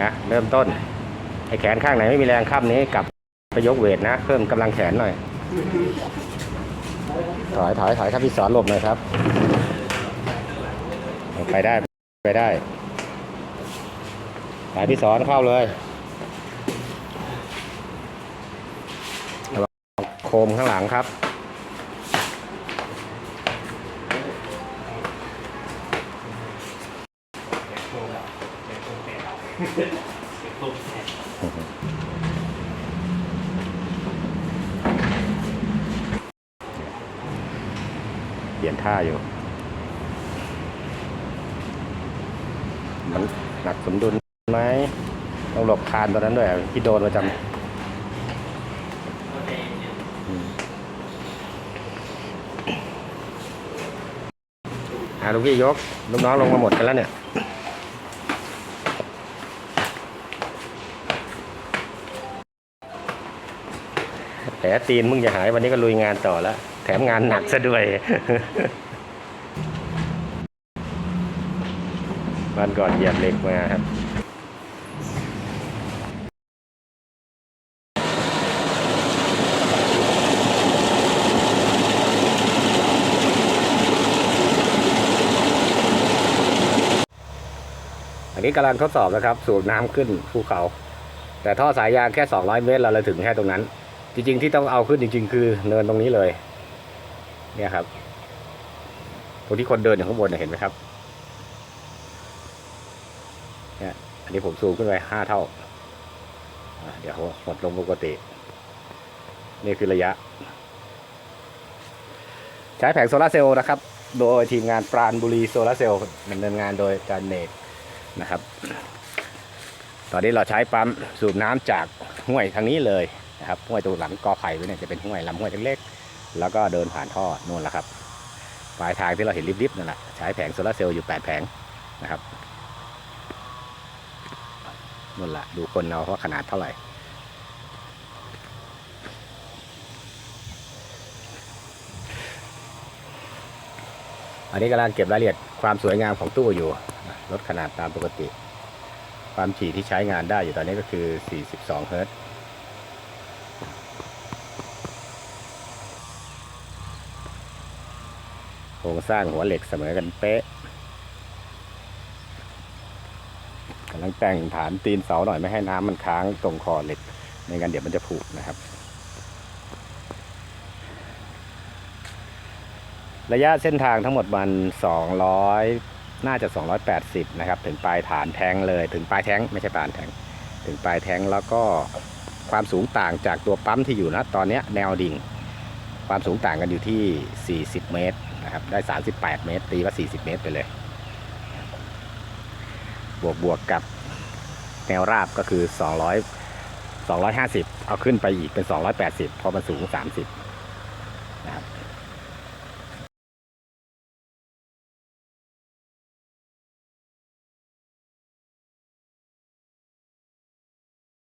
นะเริ่มต้นไอ้แขนข้างไหนไม่มีแรงข้ามนี้กลับไปยกเวทนะ เพิ่มกำลังแขนหน่อย ถอยถอยถอยครับพี่สอนหลบหน่อยครับ ไปได้ไปได้ไปพี่สอนเข้าเลยระวังโคมข้างหลังครับ เปลี่ยนท่าอยู่ มันหนักสมดุลไหมต้องหลบคานตอนนั้นด้วยที่โดนประจำอ่าลูกพี่ยกลูกน้องลงมาหมดกันแล้วเนี่ย แต่ตีนมึงจะหายวันนี้ก็ลุยงานต่อแล้ว แถมงานหนักซะด้วย วันก่อนเหยียบเหล็กมาครับอันนี้กำลังทดสอบนะครับ สูบน้ำขึ้นภูเขา แต่ท่อสายยางแค่ 200 เมตร เราเลยถึงแค่ตรงนั้น จริงๆที่ต้องเอาขึ้นจริง ๆ คือเนินตรงนี้เลย เนี่ยครับ ตรงที่คนเดินอยู่ข้างบนเห็นไหมครับ เนี่ย อันนี้ผมซูมขึ้นไปห้าเท่าเดี๋ยวหดลงปกติ นี่คือระยะ ใช้แผงโซลาร์เซลล์นะครับ โดยทีมงานปราณบุรีโซลาร์เซลล์ดำเนินงานโดยอาจารย์เนกนะครับ ตอนนี้เราใช้ปั๊มสูบน้ำจากห้วยทางนี้เลย นะครับห้วยตรงหลังกอไผ่ไว้เนี่ยจะเป็นห้วยลำห้วยเล็กๆแล้วก็เดินผ่านท่อนู่นแหละครับปลายทางที่เราเห็นริบๆนั่นแหละใช้แผงโซลาร์เซลล์อยู่ 8 แผงนะครับนู่นแหละดูคนเอาว่าขนาดเท่าไหร่อันนี้กำลังเก็บรายละเอียดความสวยงามของตู้อยู่ลดขนาดตามปกติ ความถี่ที่ใช้งานได้อยู่ตอนนี้ก็คือ 42 เฮิรตซ์ โครงสร้างหัวเหล็กเสมอกันเป๊ะกำลังแต่งฐานตีนเสาหน่อยไม่ให้น้ำมันค้างตรงคอเหล็กไม่งั้นเดี๋ยวมันจะผุนะครับ ระยะเส้นทางทั้งหมดมัน200 น่าจะ 280 นะครับ ถึงปลายฐานแทงเลย ถึงปลายแทงไม่ใช่ปลายแทงถึงปลายแทงแล้วก็ความสูงต่างจากตัวปั๊มที่อยู่นะตอนนี้แนวดิ่ง ความสูงต่างกันอยู่ที่ 40 เมตร นะครับ ได้ 38 เมตร ตีว่า 40 เมตรไปเลย บวกบวกกับแนวราบก็คือ 200 250 เอาขึ้นไปอีกเป็น 280 เพราะมันสูง 30